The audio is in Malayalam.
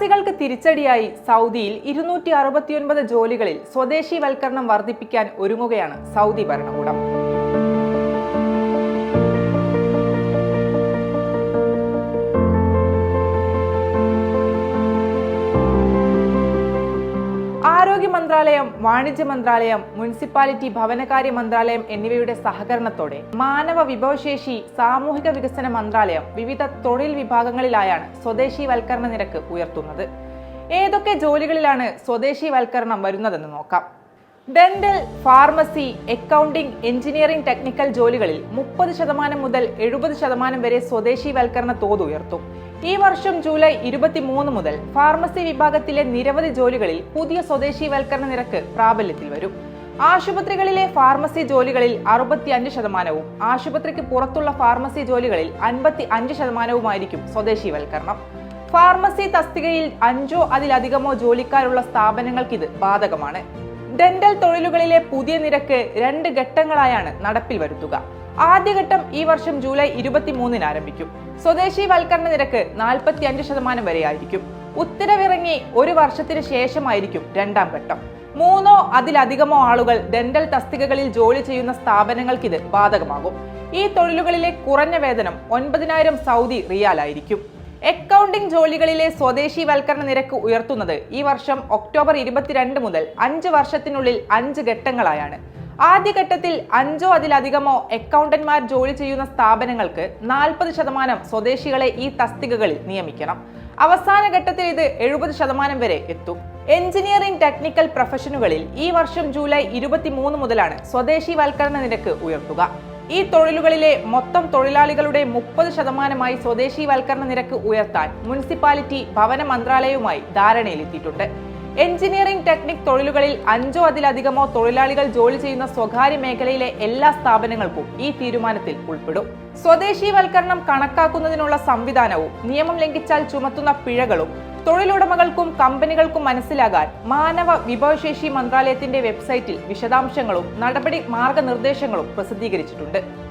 പ്രവാസികൾക്ക് തിരിച്ചടിയായി സൗദിയിൽ ഇരുന്നൂറ്റി അറുപത്തിയൊൻപത് ജോലികളിൽ സ്വദേശിവൽക്കരണം വർദ്ധിപ്പിക്കാൻ ഒരുങ്ങുകയാണ് സൗദി ഭരണകൂടം. മന്ത്രാലയം വാണിജ്യ മന്ത്രാലയം മുനിസിപ്പാലിറ്റി ഭവനകാര്യ മന്ത്രാലയം എന്നിവയുടെ സഹകരണത്തോടെ മാനവ വിഭവശേഷി സാമൂഹിക വികസന മന്ത്രാലയം വിവിധ തൊഴിൽ വിഭാഗങ്ങളിലായാണ് സ്വദേശിവൽക്കരണ നിരക്ക് ഉയർത്തുന്നത്. ഏതൊക്കെ ജോലികളിലാണ് സ്വദേശിവൽക്കരണം വരുന്നതെന്ന് നോക്കാം. Dental pharmacy accounting engineering technical ജോലികളിൽ മുപ്പത് ശതമാനം മുതൽ എഴുപത് ശതമാനം വരെ സ്വദേശിവൽക്കരണ തോത് ഉയർത്തും. ഈ വർഷം ജൂലൈ ഇരുപത്തിമൂന്ന് മുതൽ ഫാർമസി വിഭാഗത്തിലെ നിരവധി ജോലികളിൽ പുതിയ സ്വദേശിവൽക്കരണ നിരക്ക് പ്രാബല്യത്തിൽ വരും. ആശുപത്രികളിലെ ഫാർമസി ജോലികളിൽ അറുപത്തി അഞ്ച് ശതമാനവും ആശുപത്രിക്ക് പുറത്തുള്ള ഫാർമസി ജോലികളിൽ അൻപത്തി അഞ്ച് ശതമാനവുമായിരിക്കും സ്വദേശിവൽക്കരണം. ഫാർമസി തസ്തികയിൽ അഞ്ചോ അതിലധികമോ ജോലിക്കാരുള്ള സ്ഥാപനങ്ങൾക്ക് ഇത് ബാധകമാണ്. ഡെന്റൽ തൊഴിലുകളിലെ പുതിയ നിരക്ക് രണ്ട് ഘട്ടങ്ങളായാണ് നടപ്പിൽ വരുത്തുക. ആദ്യഘട്ടം ഈ വർഷം ജൂലൈ ഇരുപത്തിമൂന്നിന് ആരംഭിക്കും. സ്വദേശി വൽക്കരണ നിരക്ക് നാൽപ്പത്തി അഞ്ച് ശതമാനം വരെയായിരിക്കും. ഉത്തരവിറങ്ങി ഒരു വർഷത്തിന് ശേഷമായിരിക്കും രണ്ടാം ഘട്ടം. മൂന്നോ അതിലധികമോ ആളുകൾ ഡെന്റൽ തസ്തികകളിൽ ജോലി ചെയ്യുന്ന സ്ഥാപനങ്ങൾക്ക് ഇത് ബാധകമാകും. ഈ തൊഴിലുകളിലെ കുറഞ്ഞ വേതനം ഒൻപതിനായിരം സൗദി റിയാലായിരിക്കും. അക്കൗണ്ടിംഗ് ജോലികളിലെ സ്വദേശിവൽക്കരണ നിരക്ക് ഉയർത്തുന്നത് ഈ വർഷം ഒക്ടോബർ ഇരുപത്തിരണ്ട് മുതൽ അഞ്ച് വർഷത്തിനുള്ളിൽ അഞ്ച് ഘട്ടങ്ങളായാണ്. ആദ്യഘട്ടത്തിൽ അഞ്ചോ അതിലധികമോ അക്കൗണ്ടന്മാർ ജോലി ചെയ്യുന്ന സ്ഥാപനങ്ങൾക്ക് നാൽപ്പത് ശതമാനം സ്വദേശികളെ ഈ തസ്തികകളിൽ നിയമിക്കണം. അവസാന ഘട്ടത്തിൽ ഇത് എഴുപത് ശതമാനം വരെ എത്തും. എഞ്ചിനീയറിംഗ് ടെക്നിക്കൽ പ്രൊഫഷനുകളിൽ ഈ വർഷം ജൂലൈ ഇരുപത്തിമൂന്ന് മുതലാണ് സ്വദേശിവൽക്കരണ നിരക്ക് ഉയർത്തുക. ഈ തൊഴിലുകളിലെ മൊത്തം തൊഴിലാളികളുടെ മുപ്പത് ശതമാനമായി സ്വദേശിവൽക്കരണ നിരക്ക് ഉയർത്താൻ മുനിസിപ്പാലിറ്റി ഭവന മന്ത്രാലയവുമായി ധാരണയിലെത്തിയിട്ടുണ്ട്. എഞ്ചിനീയറിംഗ് ടെക്നിക് തൊഴിലുകളിൽ അഞ്ചോ അതിലധികമോ തൊഴിലാളികൾ ജോലി ചെയ്യുന്ന സ്വകാര്യ മേഖലയിലെ എല്ലാ സ്ഥാപനങ്ങൾക്കും ഈ തീരുമാനത്തിൽ ഉൾപ്പെടും. സ്വദേശീവൽക്കരണം കണക്കാക്കുന്നതിനുള്ള സംവിധാനവും നിയമം ലംഘിച്ചാൽ ചുമത്തുന്ന പിഴകളും തൊഴിലുടമകൾക്കും കമ്പനികൾക്കും മനസ്സിലാകാൻ മാനവ വിഭവശേഷി മന്ത്രാലയത്തിന്റെ വെബ്സൈറ്റിൽ വിശദാംശങ്ങളും നടപടി മാർഗനിർദ്ദേശങ്ങളും പ്രസിദ്ധീകരിച്ചിട്ടുണ്ട്.